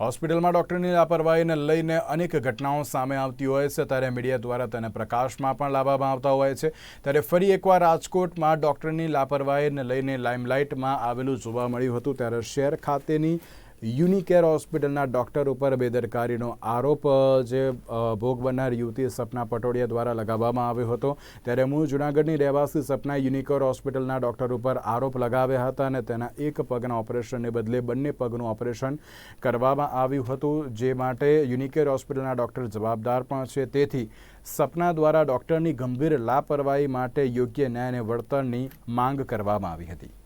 હોસ્પિટલમાં ડૉક્ટરની લાપરવાહીને લઈને અનેક ઘટનાઓ સામે આવતી હોય છે. ત્યારે મીડિયા દ્વારા તેને પ્રકાશમાં પણ લાવવામાં આવતા હોય છે. ત્યારે ફરી એકવાર રાજકોટમાં ડૉક્ટરની લાપરવાહીને લઈને લાઇમલાઇટમાં આવેલું જોવા મળ્યું હતું. ત્યારે શહેર ખાતેની યુનિકેર હોસ્પિટલના ડૉક્ટર ઉપર બેદરકારીનો આરોપ, જે ભોગ બનનાર યુવતી સપના પટોડિયા દ્વારા લગાવવામાં આવ્યો હતો. ત્યારે મૂળ જૂનાગઢની રહેવાસી સપના યુનિકેર હોસ્પિટલના ડૉક્ટર ઉપર આરોપ લગાવ્યા હતા અને તેના એક પગના ઓપરેશનને બદલે બંને પગનું ઓપરેશન કરવામાં આવ્યું હતું, જે માટે યુનિકેર હોસ્પિટલના ડૉક્ટર જવાબદાર પણ છે. તેથી સપના દ્વારા ડૉક્ટરની ગંભીર લાપરવાહી માટે યોગ્ય ન્યાય અને વળતરની માંગ કરવામાં આવી હતી.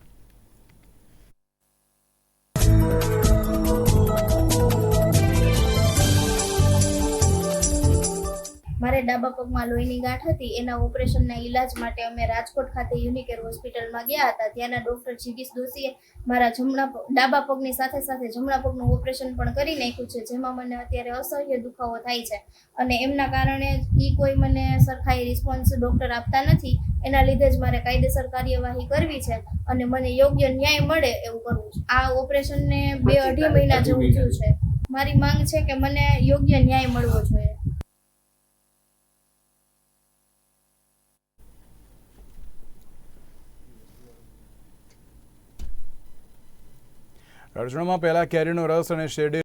મારે ડાબા પગમાં લોહીની ગાંઠ હતી એના ઓપરેશનના ઈલાજ માટે અમે રાજકોટ ખાતે યુનિકેર હોસ્પિટલમાં ગયા હતા. ત્યાંના ડૉક્ટર જીગીશ દોશીએ મારા જમણા ડાબા પગની સાથે સાથે જમણા પગનું ઓપરેશન પણ કરી નાખ્યું છે જેમાં મને અત્યારે અસહ્ય દુખાવો થાય છે. અને એમના કારણે એ કોઈ મને સરખાઈ રિસ્પોન્સ ડૉક્ટર આપતા નથી એના લીધે જ મારે કાયદેસર કાર્યવાહી કરવી છે અને મને યોગ્ય ન્યાય મળે એવું કરવું છે. આ ઓપરેશનને બે અઢી મહિના જેવું થયું છે. મારી માંગ છે કે મને યોગ્ય ન્યાય મળવો જોઈએ. રણછોડમાં પહેલા કેરીનો રસ અને શેરડી